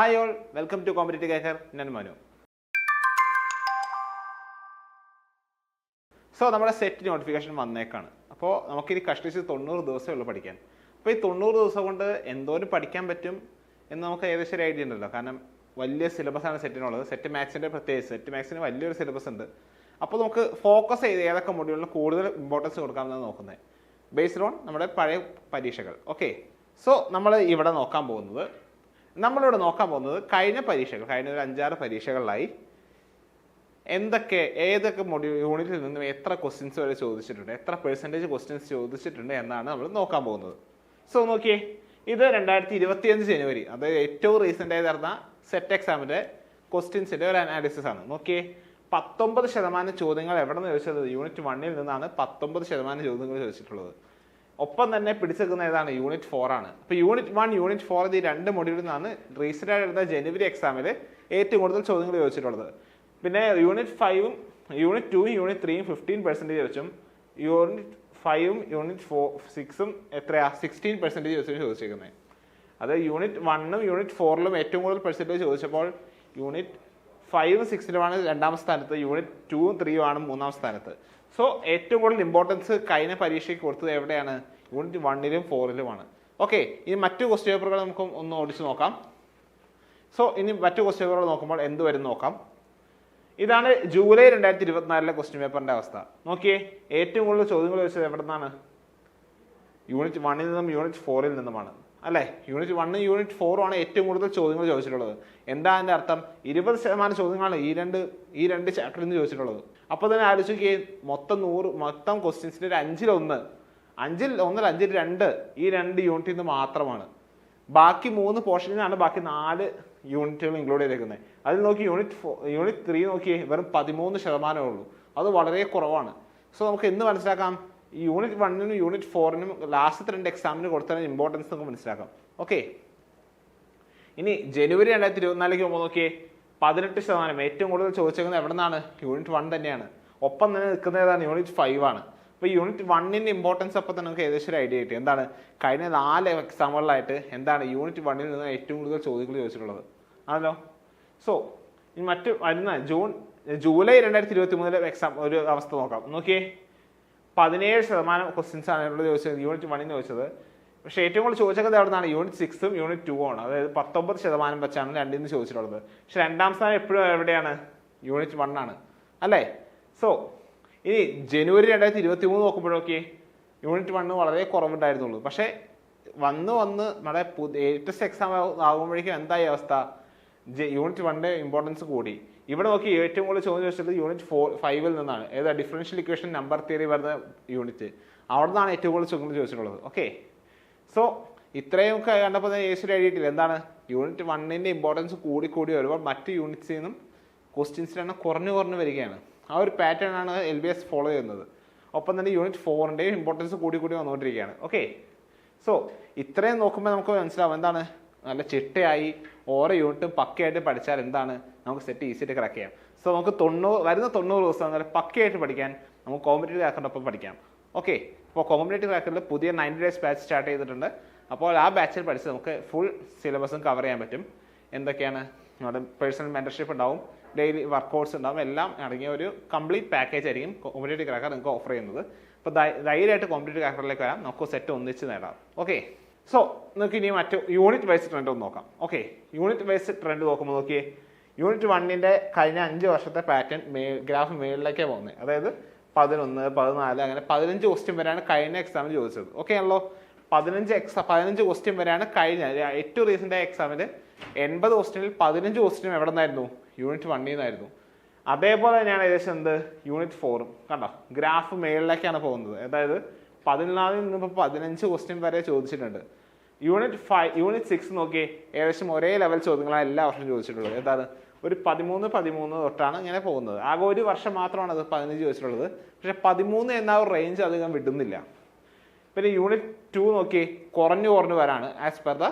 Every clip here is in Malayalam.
Hi all welcome to competitive cracker ഞാൻ മനു സോ നമ്മുടെ സെറ്റ് നോട്ടിഫിക്കേഷൻ വന്നേക്കാണ്. അപ്പോൾ നമുക്കിനി കഷ്ടിച്ച് തൊണ്ണൂറ് ദിവസമേ ഉള്ളൂ പഠിക്കാൻ. അപ്പോൾ ഈ തൊണ്ണൂറ് ദിവസം കൊണ്ട് എന്തോരം പഠിക്കാൻ പറ്റും എന്ന് നമുക്ക് ഏകദേശം ഒരു ഐഡിയ ഉണ്ടല്ലോ. കാരണം വലിയ സിലബസാണ് സെറ്റിനുള്ളത് സെറ്റ് മാത്സിന്റെ പ്രത്യേകിച്ച് സെറ്റ് മാത്സിന് വലിയൊരു സിലബസ് ഉണ്ട്. അപ്പോൾ നമുക്ക് ഫോക്കസ് ചെയ്ത് ഏതൊക്കെ മൊഡ്യൂളിന് കൂടുതൽ ഇമ്പോർട്ടൻസ് കൊടുക്കാമെന്നാണ് നോക്കുന്നത്. ബേസ്ഡ് ഓൺ നമ്മുടെ പഴയ പരീക്ഷകൾ. ഓക്കെ സോ നമ്മൾ ഇവിടെ നോക്കാൻ പോകുന്നത് നമ്മളിവിടെ നോക്കാൻ പോകുന്നത് കഴിഞ്ഞ പരീക്ഷകൾ കഴിഞ്ഞ ഒരു അഞ്ചാറ് പരീക്ഷകളിലായി എന്തൊക്കെ ഏതൊക്കെ മൊഡ്യൂൾ യൂണിറ്റിൽ നിന്നും എത്ര ക്വസ്റ്റ്യൻസ് വരെ ചോദിച്ചിട്ടുണ്ട് എത്ര പെർസെന്റേജ് ക്വസ്റ്റ്യൻസ് ചോദിച്ചിട്ടുണ്ട് എന്നാണ് നമ്മൾ നോക്കാൻ പോകുന്നത്. സോ നോക്കിയേ ഇത് രണ്ടായിരത്തി ഇരുപത്തിയഞ്ച് ജനുവരി അതായത് ഏറ്റവും റീസെന്റ് ആയി നടന്ന സെറ്റ് എക്സാമിന്റെ ക്വസ്റ്റ്യൻസിന്റെ ഒരു അനാലിസിസ് ആണ്. നോക്കിയേ പത്തൊമ്പത് ശതമാനം ചോദ്യങ്ങൾ എവിടെ നിന്ന് ചോദിച്ചത്? യൂണിറ്റ് വണ്ണിൽ നിന്നാണ് പത്തൊമ്പത് ശതമാനം ചോദ്യങ്ങൾ ചോദിച്ചിട്ടുള്ളത്. ഒപ്പം തന്നെ പിടിച്ചെടുക്കുന്ന ഏതാണ്? യൂണിറ്റ് ഫോർ ആണ്. അപ്പോൾ യൂണിറ്റ് വൺ യൂണിറ്റ് ഫോർ ഈ രണ്ട് മൊഡ്യൂളിൽ നിന്നാണ് റീസെന്റ് ആയിട്ട് എടുത്ത ജനുവരി എക്സാമിൽ ഏറ്റവും കൂടുതൽ ചോദ്യങ്ങൾ ചോദിച്ചിട്ടുള്ളത്. പിന്നെ യൂണിറ്റ് ഫൈവും യൂണിറ്റ് ടൂവും യൂണിറ്റ് ത്രീയും ഫിഫ്റ്റീൻ പെർസെന്റേജ് വെച്ചും യൂണിറ്റ് ഫൈവും യൂണിറ്റ് ഫോർ സിക്സും എത്രയാ? സിക്സ്റ്റീൻ പെർസെന്റേജ് വെച്ചും ചോദിച്ചിരിക്കുന്നത് അത് യൂണിറ്റ് വണ്ണും യൂണിറ്റ് ഫോറിലും ഏറ്റവും കൂടുതൽ പെർസെന്റേജ് ചോദിച്ചപ്പോൾ യൂണിറ്റ് ഫൈവും സിക്സിലുമാണ് രണ്ടാം സ്ഥാനത്ത് യൂണിറ്റ് ടൂവും ത്രീയും ആണ് മൂന്നാം സ്ഥാനത്ത്. സോ ഏറ്റവും കൂടുതൽ ഇമ്പോർട്ടൻസ് കഴിഞ്ഞ പരീക്ഷയ്ക്ക് കൊടുത്തത് എവിടെയാണ്? യൂണിറ്റ് വണ്ണിലും ഫോറിലുമാണ് ഓക്കെ ഇനി മറ്റു ക്വസ്റ്റ്യൻ പേപ്പറുകൾ നമുക്ക് ഒന്ന് ഓടിച്ച് നോക്കാം. സോ ഇനി മറ്റു ക്വസ്റ്റ്യൻ പേപ്പറുകൾ നോക്കുമ്പോൾ എന്ത് വരും നോക്കാം. ഇതാണ് ജൂലൈ രണ്ടായിരത്തി ഇരുപത്തിനാലിലെ ക്വസ്റ്റ്യൻ പേപ്പറിന്റെ അവസ്ഥ. നോക്കിയേ ഏറ്റവും കൂടുതൽ ചോദ്യങ്ങൾ ചോദിച്ചത് എവിടെ നിന്നാണ് യൂണിറ്റ് വണ്ണിൽ നിന്നും യൂണിറ്റ് ഫോറിൽ നിന്നുമാണ്. അല്ലേ? യൂണിറ്റ് വണ്ണും യൂണിറ്റ് ഫോറും ആണ് ഏറ്റവും കൂടുതൽ ചോദ്യങ്ങൾ ചോദിച്ചിട്ടുള്ളത്. എന്താ അതിന്റെ അർത്ഥം? ഇരുപത് ശതമാനം ചോദ്യങ്ങളാണ് ഈ രണ്ട് ഈ രണ്ട് ചാപ്റ്ററിൽ നിന്ന് ചോദിച്ചിട്ടുള്ളത്. അപ്പോൾ തന്നെ ആലോചിക്കുകയെ മൊത്തം നൂറ് മൊത്തം ക്വസ്റ്റ്യൻസിന്റെ ഒരു അഞ്ചിലൊന്ന് അഞ്ചിൽ ഒന്നല്ല അഞ്ചിൽ രണ്ട് ഈ രണ്ട് യൂണിറ്റിൽ നിന്ന് മാത്രമാണ്. ബാക്കി മൂന്ന് പോർഷനിൽ നിന്നാണ് ബാക്കി നാല് യൂണിറ്റുകൾ ഇൻക്ലൂഡ് ചെയ്തേക്കുന്നത് അതിൽ നോക്കി യൂണിറ്റ് യൂണിറ്റ് ത്രീ നോക്കിയേ വെറും പതിമൂന്ന് ശതമാനമേ ഉള്ളൂ. അത് വളരെ കുറവാണ്. സോ നമുക്ക് എന്ത് മനസ്സിലാക്കാം? യൂണിറ്റ് വണ്ണിനും യൂണിറ്റ് ഫോറിനും ലാസ്റ്റ് രണ്ട് എക്സാമിന് കൊടുത്തതിന് ഇമ്പോർട്ടൻസ് നമുക്ക് മനസ്സിലാക്കാം. ഓക്കെ ഇനി ജനുവരി രണ്ടായിരത്തി ഇരുപത്തിനാലിലേക്ക് പോകുമ്പോൾ നോക്കിയേ പതിനെട്ട് ശതമാനം ഏറ്റവും കൂടുതൽ ചോദിച്ചേക്കുന്നത് എവിടെ നിന്നാണ് യൂണിറ്റ് വൺ തന്നെയാണ്. ഒപ്പം തന്നെ നിൽക്കുന്ന ഏതാണ്? യൂണിറ്റ് ഫൈവ് ആണ്. അപ്പോൾ യൂണിറ്റ് വണ്ണിന്റെ ഇമ്പോർട്ടൻസ് അപ്പോൾ തന്നെ നമുക്ക് ഏകദേശം ഒരു ഐഡിയ കിട്ടി. എന്താണ്? കഴിഞ്ഞ നാല് എക്സാമുകളിലായിട്ട് എന്താണ് യൂണിറ്റ് വണ്ണിൽ നിന്ന് ഏറ്റവും കൂടുതൽ ചോദ്യങ്ങൾ ചോദിച്ചിട്ടുള്ളത്. ആണല്ലോ? സോ ഇനി മറ്റ് വരുന്ന ജൂൺ ജൂലൈ രണ്ടായിരത്തി ഇരുപത്തി മൂന്നിലെ എക്സാം ഒരു അവസ്ഥ നോക്കാം. നോക്കിയേ. പതിനേഴ് ശതമാനം ക്വസ്റ്റ്യൻസ് ആണ് ഇവിടെ ചോദിച്ചത് യൂണിറ്റ് വണ്ണിന് ചോദിച്ചത്. പക്ഷേ ഏറ്റവും കൂടുതൽ ചോദിച്ചത് അവിടെ നിന്നാണ് യൂണിറ്റ് സിക്സും യൂണിറ്റ് ടു ആണ്. അതായത് പത്തൊമ്പത് ശതമാനം വെച്ചാണ് രണ്ടിൽ നിന്ന് ചോദിച്ചിട്ടുള്ളത്. പക്ഷെ രണ്ടാം സ്ഥാനം എപ്പോഴും എവിടെയാണ്? യൂണിറ്റ് വൺ ആണ്. അല്ലേ? സോ ഇനി ജനുവരി രണ്ടായിരത്തി ഇരുപത്തി മൂന്ന് നോക്കുമ്പോഴൊക്കെ യൂണിറ്റ് വണ്ണ് വളരെ കുറവുണ്ടായിരുന്നുള്ളൂ. പക്ഷേ വന്ന് വന്ന് നമ്മുടെ ലേറ്റസ്റ്റ് എക്സാം ആകുമ്പോഴേക്കും എന്തായി അവസ്ഥ? യൂണിറ്റ് വണ്ണിന്റെ ഇമ്പോർട്ടൻസ് കൂടി. ഇവിടെ നോക്കി ഏറ്റവും കൂടുതൽ ചോദ്യം ചോദിച്ചത് യൂണിറ്റ് ഫോർ ഫൈവിൽ നിന്നാണ്. ഏതാ ഡിഫറൻഷ്യൽ ഇക്വേഷൻ നമ്പർ തിയറി വരുന്ന യൂണിറ്റ് അവിടെ നിന്നാണ് ഏറ്റവും കൂടുതൽ ചോദ്യം ചോദിച്ചിട്ടുള്ളത്. ഓക്കെ സോ ഇത്രയും കണ്ടപ്പോൾ ഏശ്വര എഴുതിയിട്ടില്ല? എന്താണ്? യൂണിറ്റ് വണ്ണിന്റെ ഇമ്പോർട്ടൻസ് കൂടി കൂടി വരുമ്പോൾ മറ്റ് യൂണിറ്റ്സിൽ നിന്നും ക്വസ്റ്റ്യൻസിന്റെ എണ്ണം കുറഞ്ഞു കുറഞ്ഞു വരികയാണ്. ആ ഒരു പാറ്റേൺ ആണ് എൽ ബി എസ് ഫോളോ ചെയ്യുന്നത്. ഒപ്പം തന്നെ യൂണിറ്റ് ഫോറിന്റെയും ഇമ്പോർട്ടൻസ് കൂടി കൂടി വന്നുകൊണ്ടിരിക്കുകയാണ്. ഓക്കെ സോ ഇത്രയും നോക്കുമ്പോൾ നമുക്ക് മനസ്സിലാവും. എന്താണ്? നല്ല ചിട്ടയായി ഓരോ യൂണിറ്റും പക്കയായിട്ട് പഠിച്ചാൽ എന്താണ്? നമുക്ക് സെറ്റ് ഈസിയായിട്ട് ക്രാക്ക് ചെയ്യാം. സോ നമുക്ക് തൊണ്ണൂറ് വരുന്ന തൊണ്ണൂറ് ദിവസം വരെ പക്കയായിട്ട് പഠിക്കാൻ നമുക്ക് കോമ്പറ്റേറ്റീവ് ക്രാക്കറിന്റെ ഒപ്പം പഠിക്കാം. ഓക്കെ അപ്പോൾ കോമ്പറ്റേറ്റീവ് ക്രാക്കറിൽ പുതിയ നയന്റി ഡേയ്സ് ബാച്ച് സ്റ്റാർട്ട് ചെയ്തിട്ടുണ്ട്. അപ്പോൾ ആ ബാച്ചിൽ പഠിച്ച് നമുക്ക് ഫുൾ സിലബസും കവർ ചെയ്യാൻ പറ്റും. എന്തൊക്കെയാണ്? നമ്മുടെ പേഴ്സണൽ മെന്റർഷിപ്പ് ഉണ്ടാവും. ഡെയിലി വർക്കൗട്ട്സ് ഉണ്ടാവും. എല്ലാം അടങ്ങിയ ഒരു കംപ്ലീറ്റ് പാക്കേജ് ആയിരിക്കും കോമ്പറ്റേറ്റീവ് ക്രാക്കർ നിങ്ങൾക്ക് ഓഫർ ചെയ്യുന്നത്. അപ്പോൾ ധൈര്യമായിട്ട് കോമ്പറ്റേറ്റീവ് ക്രാക്കറിലേക്ക് വരാം. നമുക്ക് സെറ്റ് ഒന്നിച്ച് നേടാം. ഓക്കെ സോ നമുക്ക് ഇനി മറ്റു യൂണിറ്റ് വൈസ് ട്രെൻഡ് ഒന്ന് നോക്കാം. ഓക്കെ യൂണിറ്റ് വൈസ് ട്രെൻഡ് നോക്കുമ്പോൾ നോക്കിയേ. യൂണിറ്റ് വണ്ണിന്റെ കഴിഞ്ഞ അഞ്ച് വർഷത്തെ പാറ്റേൺ മേ ഗ്രാഫ് മേളിലേക്കേ പോകുന്നത് അതായത് പതിനൊന്ന് പതിനാല് അങ്ങനെ പതിനഞ്ച് ക്വസ്റ്റ്യൻ വരെയാണ് കഴിഞ്ഞ എക്സാമിൽ ചോദിച്ചത്. ഓക്കെ ആണല്ലോ? പതിനഞ്ച് എക്സാം പതിനഞ്ച് ക്വസ്റ്റ്യൻ വരെയാണ് കഴിഞ്ഞ ഏറ്റവും റീസെന്റ് ആയ എക്സാമിൽ എൺപത് ക്വസ്റ്റ്യനിൽ പതിനഞ്ച് ക്വസ്റ്റ്യൻ എവിടെ നിന്നായിരുന്നു? യൂണിറ്റ് വണ്ണിൽ നിന്നായിരുന്നു. അതേപോലെ തന്നെയാണ് ഏകദേശം എന്ത്? യൂണിറ്റ് ഫോറും കണ്ടോ? ഗ്രാഫ് മേളിലേക്കാണ് പോകുന്നത്. അതായത് പതിനാലിൽ നിന്ന് ഇപ്പോൾ പതിനഞ്ച് ക്വസ്റ്റ്യൻ വരെ ചോദിച്ചിട്ടുണ്ട്. യൂണിറ്റ് ഫൈവ് യൂണിറ്റ് സിക്സ് നോക്കി ഏകദേശം ഒരേ ലെവൽ ചോദ്യങ്ങളാണ് എല്ലാ വർഷവും ചോദിച്ചിട്ടുള്ളത്. എന്താണ്? ഒരു പതിമൂന്ന് പതിമൂന്ന് തൊട്ടാണ് ഇങ്ങനെ പോകുന്നത്. ആകെ ഒരു വർഷം മാത്രമാണ് അത് പതിനഞ്ച് ചോദിച്ചിട്ടുള്ളത്. പക്ഷേ പതിമൂന്ന് എന്ന ഒരു റേഞ്ച് അധികം വിടുന്നില്ല. പിന്നെ യൂണിറ്റ് ടു നോക്കി കുറഞ്ഞു കുറഞ്ഞു വരാണ് as per the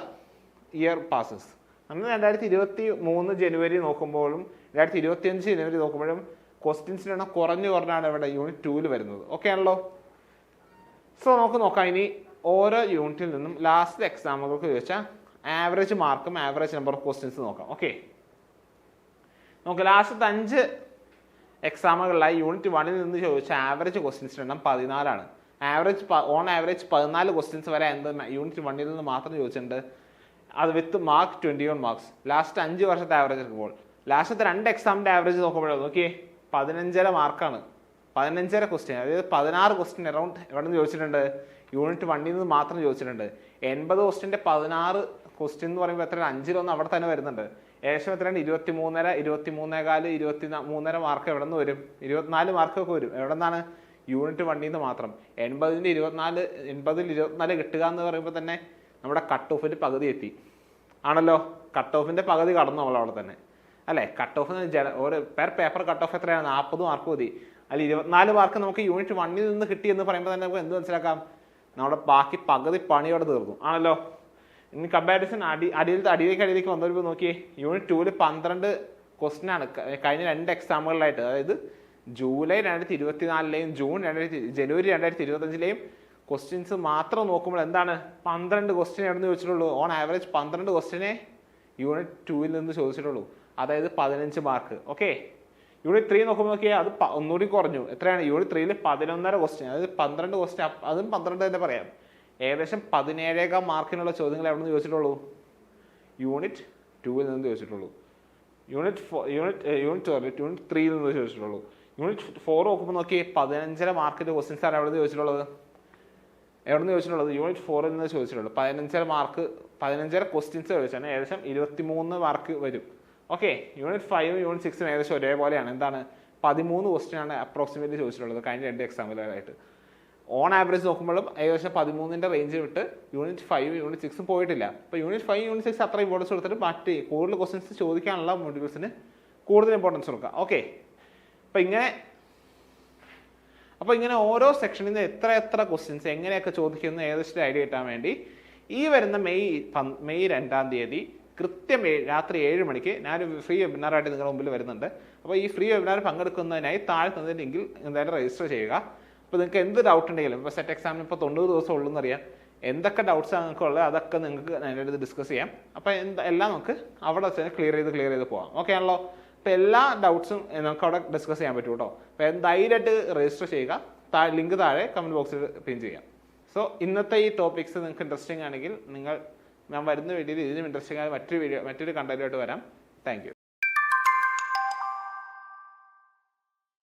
year passes നമ്മൾ രണ്ടായിരത്തി ഇരുപത്തി മൂന്ന് ജനുവരി നോക്കുമ്പോഴും രണ്ടായിരത്തി ഇരുപത്തി അഞ്ച് ജനുവരി നോക്കുമ്പോഴും ക്വസ്റ്റ്യൻസിന്റെ എണ്ണം കുറഞ്ഞു കുറഞ്ഞാണ് ഇവിടെ യൂണിറ്റ് ടൂവിൽ വരുന്നത്. ഓക്കെ ആണല്ലോ? സോ നമുക്ക് നോക്കാം. ഇനി ഓരോ യൂണിറ്റിൽ നിന്നും ലാസ്റ്റ് എക്സാമുകൾക്ക് ചോദിച്ച ആവറേജ് മാർക്കും ആവറേജ് നമ്പർ ഓഫ് ക്വസ്റ്റ്യൻസ് നോക്കാം. ഓക്കെ നമുക്ക് ലാസ്റ്റ് അഞ്ച് എക്സാമുകളിലായി യൂണിറ്റ് വണ്ണിൽ നിന്ന് ചോദിച്ച ആവറേജ് ക്വസ്റ്റ്യൻസിന്റെ എണ്ണം പതിനാലാണ്. ആവറേജ് ഓൺ ആവറേജ് പതിനാല് ക്വസ്റ്റ്യൻസ് വരെ എന്ത് യൂണിറ്റ് വണ്ണിൽ നിന്ന് മാത്രം ചോദിച്ചിട്ടുണ്ട്. അത് with mark twenty one marks last അഞ്ച് വർഷത്തെ ആവറേജ് എടുക്കുമ്പോൾ. ലാസ്റ്റത്തെ രണ്ട് എക്സാമിന്റെ ആവറേജ് നോക്കുമ്പോഴാണ് നോക്കിയേ പതിനഞ്ചര മാർക്കാണ് പതിനഞ്ചര ക്വസ്റ്റ്യൻ അതായത് പതിനാറ് ക്വസ്റ്റ്യൻ അറൗണ്ട് എവിടെ നിന്ന് ചോദിച്ചിട്ടുണ്ട്? യൂണിറ്റ് വണ്ണിൽ നിന്ന് മാത്രം ചോദിച്ചിട്ടുണ്ട്. എൺപത് ക്വസ്റ്റ്യന്റെ പതിനാറ് ക്വസ്റ്റ്യൻ എന്ന് പറയുമ്പോൾ എത്ര അഞ്ചിലൊന്ന് അവിടെ തന്നെ വരുന്നുണ്ട്. ഏകദേശം എത്രയാണ്? ഇരുപത്തി മൂന്നര ഇരുപത്തി മൂന്നേകാൽ ഇരുപത്തി മൂന്നര മാർക്ക് എവിടെ നിന്ന് വരും? ഇരുപത്തിനാല് മാർക്കൊക്കെ വരും. എവിടെ നിന്നാണ് യൂണിറ്റ് വണ്ണിൽ നിന്ന് മാത്രം. എൺപതിന്റെ ഇരുപത്തിനാല് എൺപതിൽ ഇരുപത്തിനാല് കിട്ടുക എന്ന് പറയുമ്പോൾ തന്നെ നമ്മുടെ കട്ട് ഓഫിന്റെ പകുതി എത്തി. ആണല്ലോ? കട്ട് ഓഫിന്റെ പകുതി കടന്നു നമ്മൾ അവിടെ തന്നെ. അല്ലേ? കട്ട് ഓഫ് ജന ഒരു പെർ പേപ്പർ കട്ട് ഓഫ് എത്രയാണ്? നാൽപ്പത് മാർക്ക് മതി. അതിൽ ഇരുപത്തിനാല് മാർക്ക് നമുക്ക് യൂണിറ്റ് വണ്ണിൽ നിന്ന് കിട്ടി എന്ന് പറയുമ്പോൾ തന്നെ നമുക്ക് എന്ത് മനസ്സിലാക്കാം? നമ്മുടെ ബാക്കി പകുതി പണിയോടെ തീർന്നു. ആണല്ലോ? ഇനി കമ്പാരിസൺ അടി അടിയിലത്തെ അടിയിലേക്ക് അടിയിലേക്ക് വന്നപ്പോൾ നോക്കിയേ. യൂണിറ്റ് ടൂവിൽ പന്ത്രണ്ട് ക്വസ്റ്റ്യൻ ആണ്. കഴിഞ്ഞ രണ്ട് എക്സാമുകളിലായിട്ട് അതായത് ജൂലൈ രണ്ടായിരത്തി ഇരുപത്തിനാലിലെയും ജൂൺ രണ്ടായിരത്തി ജനുവരി രണ്ടായിരത്തി ഇരുപത്തഞ്ചിലെയും ക്വസ്റ്റ്യൻസ് മാത്രം നോക്കുമ്പോൾ എന്താണ്? പന്ത്രണ്ട് ക്വസ്റ്റ്യൻ എവിടെ നിന്ന് ചോദിച്ചിട്ടുള്ളൂ? ഓൺ ആവറേജ് പന്ത്രണ്ട് ക്വസ്റ്റ്യനെ യൂണിറ്റ് ടൂവിൽ നിന്ന് ചോദിച്ചിട്ടുള്ളൂ. അതായത് പതിനഞ്ച് മാർക്ക്. ഓക്കെ യൂണിറ്റ് ത്രീ നോക്കുമ്പോൾ നോക്കിയാൽ അത് ഒന്നുകൂടി കുറഞ്ഞു. എത്രയാണ്? യൂണിറ്റ് ത്രീയിൽ പതിനൊന്നര ക്വസ്റ്റ്യൻ അതായത് പന്ത്രണ്ട് ക്വസ്റ്റ്യൻ അതും പന്ത്രണ്ട് തന്നെ പറയാം. ഏകദേശം പതിനേഴേകാം മാർക്കിനുള്ള ചോദ്യങ്ങൾ എവിടെ നിന്ന് ചോദിച്ചിട്ടുള്ളൂ യൂണിറ്റ് ടൂവിൽ നിന്ന് ചോദിച്ചിട്ടുള്ളൂ. Unit four unit unit sorry unit ത്രീയിൽ നിന്ന് ചോദിച്ചിട്ടുള്ളൂ. യൂണിറ്റ് ഫോർ നോക്കുമ്പോൾ നോക്കി പതിനഞ്ചര മാർക്കിന്റെ ക്വസ്റ്റ്യൻസ് ആണ് എവിടെ നിന്ന് ചോദിച്ചിട്ടുള്ളത്? എവിടെ നിന്ന് ചോദിച്ചിട്ടുള്ളത് യൂണിറ്റ് ഫോറിൽ നിന്ന് ചോദിച്ചിട്ടുള്ളൂ. പതിനഞ്ചര മാർക്ക് പതിനഞ്ചര ക്വസ്റ്റ്യൻസ് ചോദിച്ചാൽ ഏകദേശം ഇരുപത്തിമൂന്ന് മാർക്ക് വരും. ഓക്കെ യൂണിറ്റ് ഫൈവ് യൂണിറ്റ് സിക്സും ഏകദേശം ഒരേപോലെയാണ്. എന്താണ്? പതിമൂന്ന് ക്വസ്റ്റ്യൻ ആണ് അപ്രോക്സിമേറ്റ്ലി ചോദിച്ചിട്ടുള്ളത് കഴിഞ്ഞ രണ്ട് എക്സാമ്പിളുകളായിട്ട് ഓൺ ആവറേജ് നോക്കുമ്പോഴും ഏകദേശം പതിമൂന്നിന്റെ റേഞ്ച് വിട്ട് യൂണിറ്റ് ഫൈവ് യൂണിറ്റ് സിക്സും പോയിട്ടില്ല. അപ്പോൾ യൂണിറ്റ് ഫൈവ് യൂണിറ്റ് സിക്സ് അത്ര ഇമ്പോർട്ടൻസ് കൊടുത്തിട്ട് മറ്റ് കൂടുതൽ ക്വസ്റ്റ്യൻസ് ചോദിക്കാനുള്ള മോഡ്യൂൾസിന് കൂടുതൽ ഇമ്പോർട്ടൻസ് കൊടുക്കുക. ഓക്കെ അപ്പോൾ ഇങ്ങനെ അപ്പോൾ ഇങ്ങനെ ഓരോ സെക്ഷനിൽ നിന്ന് എത്ര എത്ര ക്വസ്റ്റ്യൻസ് എങ്ങനെയൊക്കെ ചോദിക്കുന്നു ഏകദേശം ഐഡിയ കിട്ടാൻ വേണ്ടി ഈ വരുന്ന മെയ് മെയ് രണ്ടാം തീയതി കൃത്യം രാത്രി ഏഴ് മണിക്ക് ഞാനൊരു ഫ്രീ വെബിനാറായിട്ട് നിങ്ങളുടെ മുമ്പിൽ വരുന്നുണ്ട്. അപ്പോൾ ഈ ഫ്രീ വെബിനാർ പങ്കെടുക്കുന്നതിനായി താഴെ തന്നിട്ടുണ്ടെങ്കിൽ എന്തായാലും രജിസ്റ്റർ ചെയ്യുക. അപ്പോൾ നിങ്ങൾക്ക് എന്ത് ഡൗട്ട് ഉണ്ടെങ്കിലും ഇപ്പോൾ സെറ്റ് എക്സാമിന് ഇപ്പോൾ തൊണ്ണൂറ് ദിവസം ഉള്ളൂ എന്നറിയാം എന്തൊക്കെ ഡൗട്ട്സ് ആണ് നിങ്ങൾക്ക് ഉള്ളത്? അതൊക്കെ നിങ്ങൾക്ക് എന്റെ അടുത്ത് ഡിസ്കസ് ചെയ്യാം. അപ്പോൾ എന്താ എല്ലാം നമുക്ക് അവിടെ വെച്ച് ക്ലിയർ ചെയ്ത് ക്ലിയർ ചെയ്ത് പോകാം ഓക്കെ ആണല്ലോ? അപ്പോൾ എല്ലാ ഡൗട്ട്സും നമുക്ക് അവിടെ ഡിസ്കസ് ചെയ്യാൻ പറ്റും കേട്ടോ. അപ്പോൾ ധൈര്യമായിട്ട് രജിസ്റ്റർ ചെയ്യുക. ലിങ്ക് താഴെ കമന്റ് ബോക്സിൽ പിൻ ചെയ്യാം സോ ഇന്നത്തെ ഈ ടോപ്പിക്സ് നിങ്ങൾക്ക് ഇൻട്രസ്റ്റിംഗ് ആണെങ്കിൽ നിങ്ങൾ ഞാൻ വരുന്ന വീഡിയോയിൽ ഇതിനും ഇൻട്രസ്റ്റിംഗ് ആയ മറ്റൊരു വീഡിയോ മറ്റൊരു കണ്ടന്റുമായിട്ട് വരാം. താങ്ക്